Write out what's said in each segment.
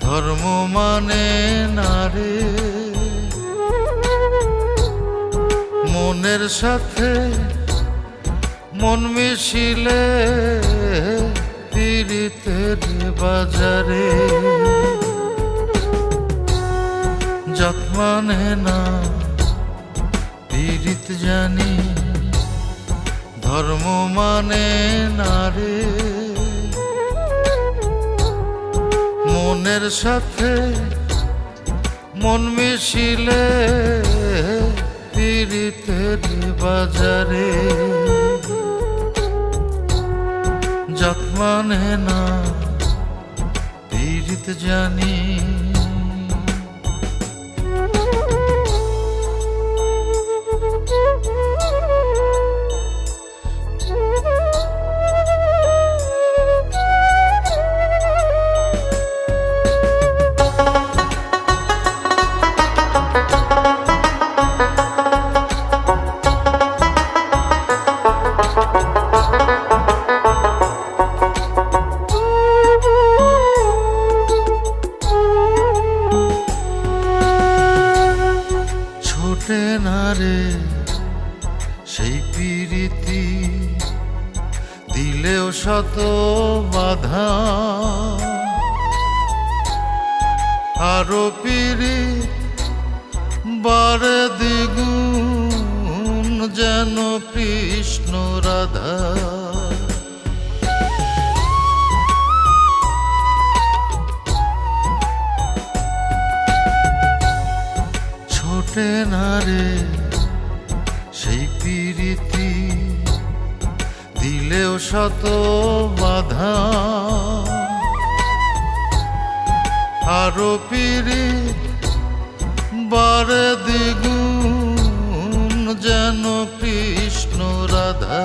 ধর্ম মানে নারে মনের সাথে মন মিশিলে পীড়িতের বাজারে। জাত মানে না, পীড়িত জানি, ধর্ম মানে নারে মনের সাথে মন মিশিলে পীড়িতের বাজারে। যত্মানে মানে না পীড়িত জানি। সেই পিরিতি দিলেও শত বাধা। আরও পিরি বারে দ্বিগুণ যেন কৃষ্ণ রাধা। ছোটে না রে পিরিতি দিলেও শত বাধা। আরও পিরি বারে দ্বিগুণ যেন কৃষ্ণ রাধা।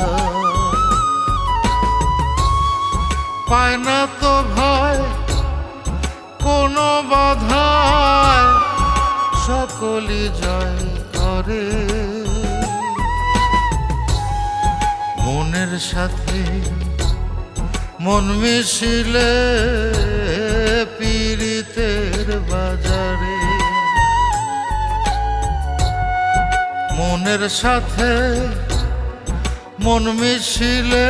পায় না তো ভয়, কোনো বাধায় সকলি জয় করে। মনের সাথে মন মিশিলে পীড়িতের বাজারে। মনের সাথে মন মিশিলে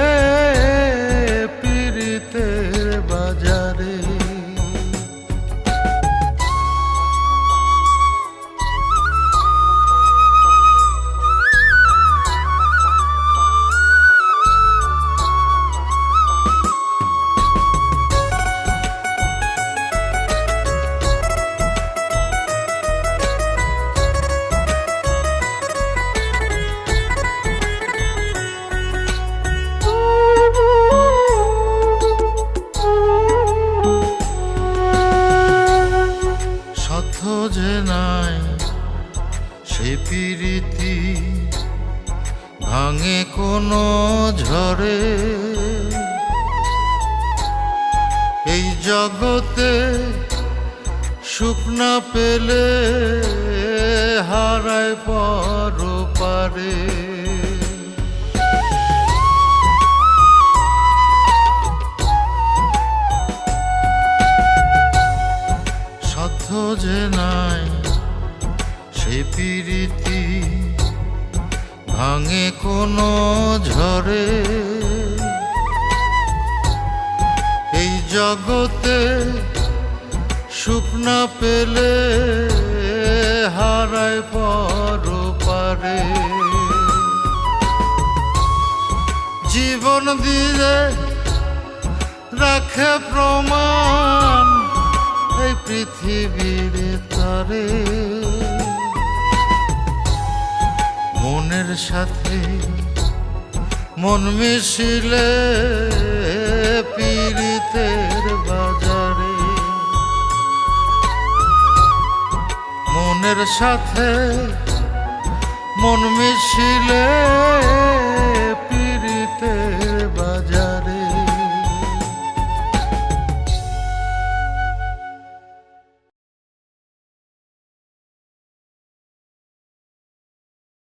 যে নাই। সে পিরিতি ভাঙে কোনো ঝরে এই জগতে সুখ পেলে হারায় পর পারে। পিরিতি ভাঙে কোনো ঝরে এই জগতে সুখ পেলে হারায় পর পারে জীবন দিয়ে রাখে প্রমাণ এই পৃথিবীর তরে। সাথে মন মিশিলে পীড়িতের বাজারে। মনের সাথে মন মিশিলে